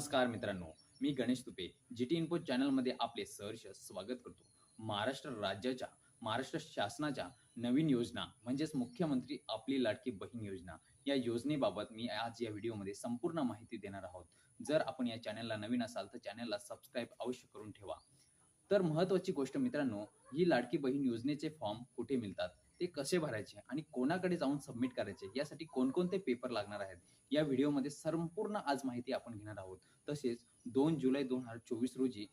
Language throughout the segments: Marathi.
नमस्कार मित्रांनो मी Ganesh Tupe G T info चॅनलमध्ये आपले सहर्ष स्वागत करतो. महाराष्ट्र राज्याच्या महाराष्ट्र शासनाच्या नवीन योजना म्हणजेच मुख्यमंत्री आपली लाडकी बहीण योजना या योजनेबाबत मी आज या व्हिडिओमध्ये संपूर्ण माहिती देणार आहोत. जर आपण या चॅनलला नवीन असाल तर चॅनलला सबस्क्राईब अवश्य करून ठेवा. तर महत्त्वाची गोष्ट मित्रांनो ही लाडकी बहीण योजनेचे फॉर्म कुठे मिळतात? ते कसे भरायचे आणि कोणाकडे जाऊन सबमिट करायचे यासाठी कोणकोणते पेपर लागणार आहेत या व्हिडिओमध्ये संपूर्ण आज माहिती आपण घेणार आहोत. तसेच दोन जुलै दोन हजार चोवीस रोजी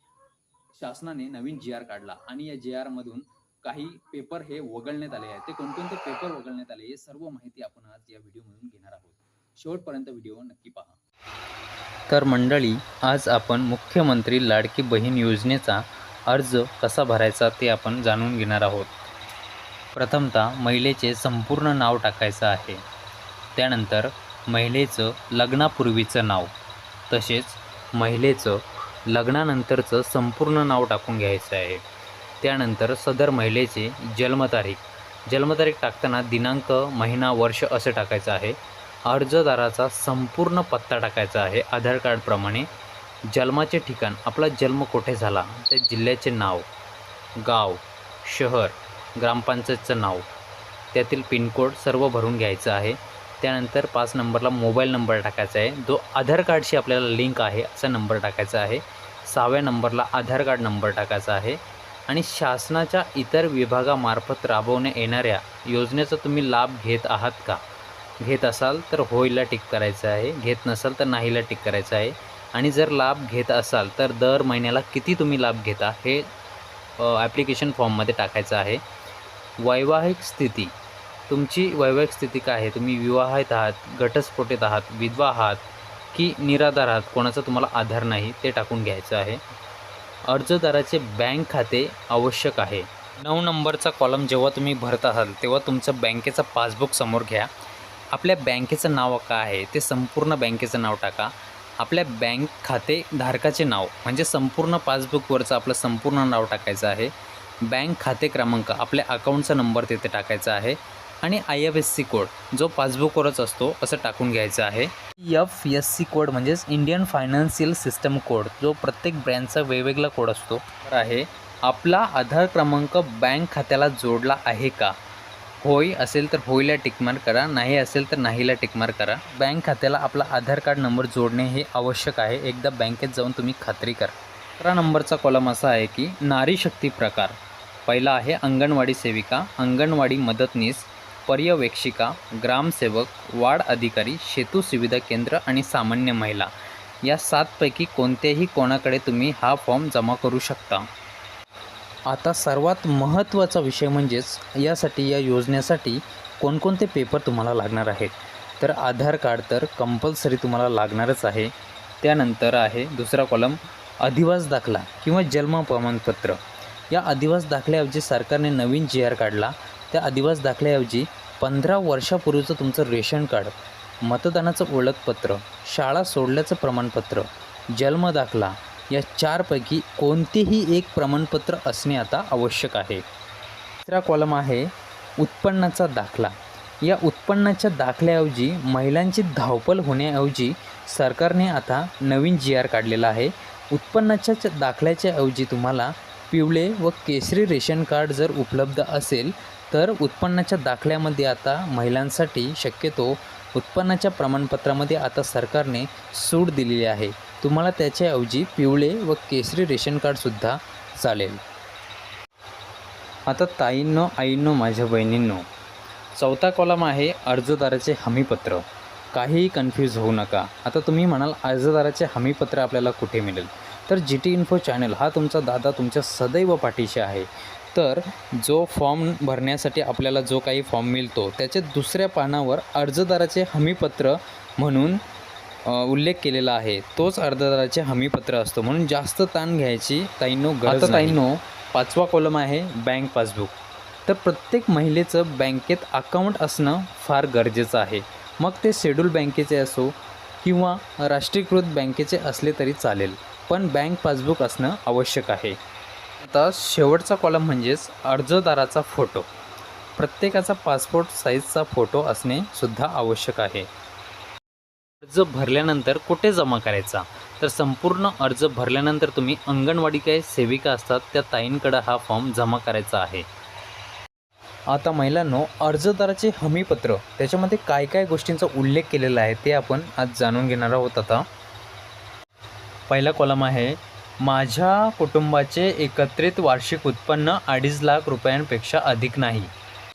शासनाने नवीन जी आर काढला आणि या जी आर मधून काही पेपर हे वगळण्यात आले आहेत. ते कोणकोणते पेपर वगळण्यात आले हे सर्व माहिती आपण आज या व्हिडिओमधून घेणार आहोत. शेवटपर्यंत व्हिडिओ नक्की पहा. तर मंडळी आज आपण मुख्यमंत्री लाडकी बहीण योजनेचा अर्ज कसा भरायचा ते आपण जाणून घेणार आहोत. प्रथमतः महिलेचे संपूर्ण नाव टाकायचं आहे. त्यानंतर महिलेचं लग्नापूर्वीचं नाव तसेच महिलेचं लग्नानंतरचं संपूर्ण नाव टाकून घ्यायचं आहे. त्यानंतर सदर महिलेची जन्मतारीख जन्मतारीख टाकताना दिनांक महिना वर्ष असं टाकायचं आहे. अर्जदाराचा संपूर्ण पत्ता टाकायचा आहे आधार कार्डप्रमाणे जन्माचे ठिकाण आपला जन्म कुठे झाला ते जिल्ह्याचे नाव गाव शहर ग्रामपंचायतचं नाव. त्यातील पिनकोड सर्व भरून घ्यायचं आहे. त्यानंतर पाच नंबरला मोबाईल नंबर टाकायचा आहे. जो आधार कार्डशी आपल्याला लिंक आहे असा नंबर टाकायचा आहे. सहाव्या नंबरला आधार कार्ड नंबर टाकायचा आहे. आणि शासनाच्या इतर विभागामार्फत राबवण्यात येणाऱ्या योजनेचा तुम्ही लाभ घेत आहात का? घेत असाल तर होयला टिक करायचं आहे. घेत नसाल तर नाहीला टिक करायचं आहे. आणि जर लाभ घेत असाल तर दर महिन्याला किती तुम्ही लाभ घेता हे ॲप्लिकेशन फॉर्ममध्ये टाकायचं आहे. वैवाहिक स्थिती. तुमची वैवाहिक स्थिती काय आहे? तुम्ही विवाहित आहात घटस्फोटेत आहात विधवा आहात की निराधार आहात? कोणाचा तुम्हाला आधार नाही ते टाकून घ्यायचं आहे. अर्जदाराचे बँक खाते आवश्यक आहे. नऊ नंबरचा कॉलम जेव्हा तुम्ही भरत असाल तेव्हा तुमचं बँकेचं पासबुक समोर घ्या. आपल्या बँकेचं नाव काय आहे ते संपूर्ण बँकेचं नाव टाका. आपल्या बँक खाते धारकाचे नाव म्हणजे संपूर्ण पासबुकवरचं आपलं संपूर्ण नाव टाकायचं आहे. बँक खाते क्रमांक आपल्या अकाउंटचा नंबर तिथे टाकायचा आहे आणि I F S C code जो पासबुकवरच असतो असं टाकून घ्यायचा आहे. एफ एस सी कोड म्हणजेच इंडियन फायनान्शियल सिस्टम कोड जो प्रत्येक ब्रँडचा वेगवेगळा कोड असतो. तर आहे. आपला आधार क्रमांक बँक खात्याला जोडला आहे का? होय असेल तर होयला टिकमार्क करा नाही असेल तर नाहीला टिकमार्क करा. बँक खात्याला आपला आधार कार्ड नंबर जोडणे हे आवश्यक आहे. एकदा बँकेत जाऊन तुम्ही खात्री करा. अकरा नंबरचा कॉलम असा आहे की नारी शक्ती प्रकार. पहिला आहे अंगणवाडी सेविका अंगणवाडी मदतनीस पर्यवेक्षिका ग्रामसेवक वार्ड अधिकारी शेतू सुविधा केंद्र आणि सामान्य महिला. या सातपैकी कोणत्याही कोणाकडे तुम्ही हा फॉर्म जमा करू शकता? आता सर्वात महत्त्वाचा विषय म्हणजेच यासाठी या योजनेसाठी कोणकोणते पेपर तुम्हाला लागणार आहेत? तर आधार कार्ड तर कंपल्सरी तुम्हाला लागणारच आहे. त्यानंतर आहे दुसरा कॉलम अधिवास दाखला किंवा जन्म प्रमाणपत्र. या अधिवास दाखल्याऐवजी सरकारने नवीन जी आर काढला. त्या अधिवास दाखल्याऐवजी पंधरा वर्षापूर्वीचं तुमचं रेशन कार्ड मतदानाचं ओळखपत्र शाळा सोडल्याचं प्रमाणपत्र जन्म दाखला या चारपैकी कोणतेही एक प्रमाणपत्र असणे आता आवश्यक आहे. तिसरा कॉलम आहे उत्पन्नाचा दाखला. या उत्पन्नाच्या दाखल्याऐवजी महिलांची धावपल होण्याऐवजी सरकारने आता नवीन जी आर काढलेला आहे. उत्पन्नाच्या दाखल्याच्या ऐवजी तुम्हाला पिवळे व केसरी रेशन कार्ड जर उपलब्ध असेल तर उत्पन्नाच्या दाखल्यामध्ये आता महिलांसाठी शक्यतो उत्पन्नाच्या प्रमाणपत्रामध्ये आता सरकारने सूट दिलेली आहे. तुम्हाला त्याच्याऐवजी पिवळे व केसरी रेशन कार्डसुद्धा चालेल. आता ताईंनो आईंनो माझ्या बहिणींनो चौथा कॉलम आहे अर्जदाराचे हमीपत्र. काहीही कन्फ्यूज होऊ नका. आता तुम्ही म्हणाल अर्जदाराचे हमीपत्र आपल्याला कुठे मिळेल? तर जी टी इन्फो चॅनल हा तुमचा दादा तुमच्या सदैव पाठीशी आहे. तर जो फॉर्म भरण्यासाठी आपल्याला जो काही फॉर्म मिळतो त्याच्या दुसऱ्या पानावर अर्जदाराचे हमीपत्र म्हणून उल्लेख केलेला आहे. तोच अर्जदाराचे हमीपत्र असतो. म्हणून जास्त ताण घ्यायची ताईंनो गरज आता ताईंनो पाचवा कॉलम आहे बँक पासबुक तर प्रत्येक महिलेचं बँकेत अकाउंट असणं फार गरजेचं आहे. मग ते शेड्यूल बँकेचे असो किंवा राष्ट्रीयकृत बँकेचे असले तरी चालेल. पण बँक पासबुक असणं आवश्यक आहे. आता शेवटचा कॉलम म्हणजेच अर्जदाराचा फोटो प्रत्येकाचा पासपोर्ट साईजचा फोटो असणे सुद्धा आवश्यक आहे. अर्ज भरल्यानंतर कुठे जमा करायचा? तर संपूर्ण अर्ज भरल्यानंतर तुम्ही अंगणवाडी काय सेविका असतात त्या ताईंकडं हा फॉर्म जमा करायचा आहे. आता महिलांनो अर्जदाराचे हमीपत्र त्याच्यामध्ये काय काय गोष्टींचा उल्लेख केलेला आहे ते आपण आज जाणून घेणार आहोत आता. पहिला कॉलम आहे माझ्या कुटुंबाचे एकत्रित वार्षिक उत्पन्न अडीच लाख रुपयांपेक्षा अधिक नाही.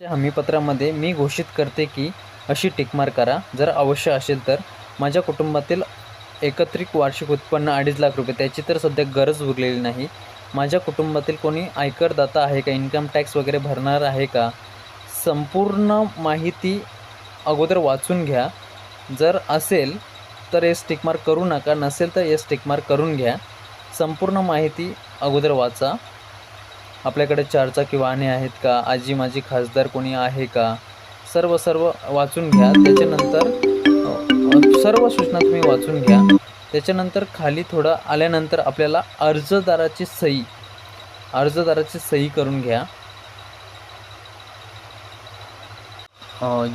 हमीपत्रामध्ये मी घोषित करते की अशी टिकमार करा. जर अवश्य असेल तर. माझ्या कुटुंबातील एकत्रित वार्षिक उत्पन्न अडीच लाख रुपये त्याची तर सध्या गरज उरलेली नाही. माझ्या कुटुंबातील कोणी आयकरदाता आहे का? इन्कम टॅक्स वगैरे भरणार आहे का? संपूर्ण माहिती अगोदर वाचून घ्या. जर असेल तर एस टिकमार्क करू नका. नसेल तर एस टिकमार्क करून घ्या. संपूर्ण माहिती अगोदर वाचा. आपल्याकडे चारचाकी वाहने आहेत का? आजी माझी खासदार कोणी आहे का? सर्व सर्व वाचून घ्या. त्याच्यानंतर सर्व सूचना तुम्ही वाचून घ्या. त्याच्यानंतर खाली थोडं आल्यानंतर आपल्याला अर्जदाराची सही अर्जदाराची सही करून घ्या.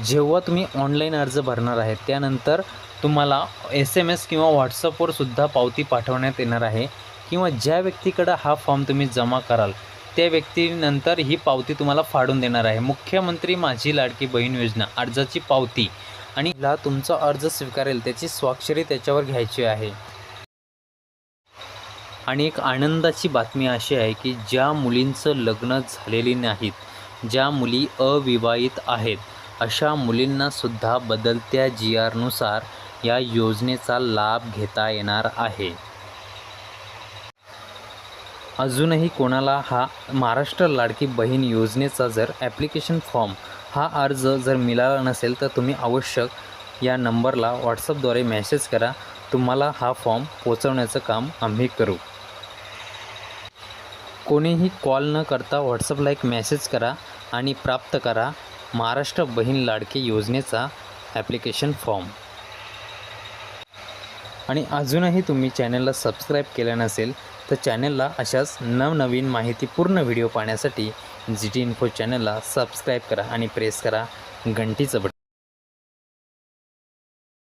जेव्हा तुम्ही ऑनलाईन अर्ज भरणार आहे त्यानंतर तुम्हाला एस एम एस किंवा व्हॉट्सअपवर सुद्धा पावती पाठवण्यात येणार आहे. किंवा ज्या व्यक्तीकडं हा फॉर्म तुम्ही जमा कराल त्या व्यक्तीनंतर ही पावती तुम्हाला फाडून देणार आहे. मुख्यमंत्री माझी लाडकी बहीण योजना अर्जाची पावती. आणि ला तुमचा अर्ज स्वीकारेल त्याची स्वाक्षरी त्याच्यावर घ्यायची आहे. आणि एक आनंदाची बातमी अशी आहे की ज्या मुलींचं लग्न झालेली नाहीत ज्या मुली अविवाहित आहेत अशा मुलींनासुद्धा बदलत्या जी आरनुसार या योजनेचा लाभ घेता येणार आहे. अजूनही कोणाला हा महाराष्ट्र लाडकी बहीण योजनेचा जर ॲप्लिकेशन फॉर्म हा अर्ज जर मिळाला नसेल तर तुम्ही आवश्यक या नंबरला व्हॉट्सअपद्वारे मेसेज करा. तुम्हाला हा फॉर्म पोचवण्याचं काम आम्ही करू. कोणीही कॉल न करता व्हॉट्सअपला एक मेसेज करा आणि प्राप्त करा महाराष्ट्र बहीण लाडकी योजनेचा ॲप्लिकेशन फॉर्म आणि अजूनही तुम्ही चॅनलला सबस्क्राईब केलं नसेल तर चॅनलला अशाच नवनवीन माहितीपूर्ण व्हिडिओ पाहण्यासाठी जी टी इन्फो चॅनलला सबस्क्राईब करा आणि प्रेस करा घंटीचं बटन.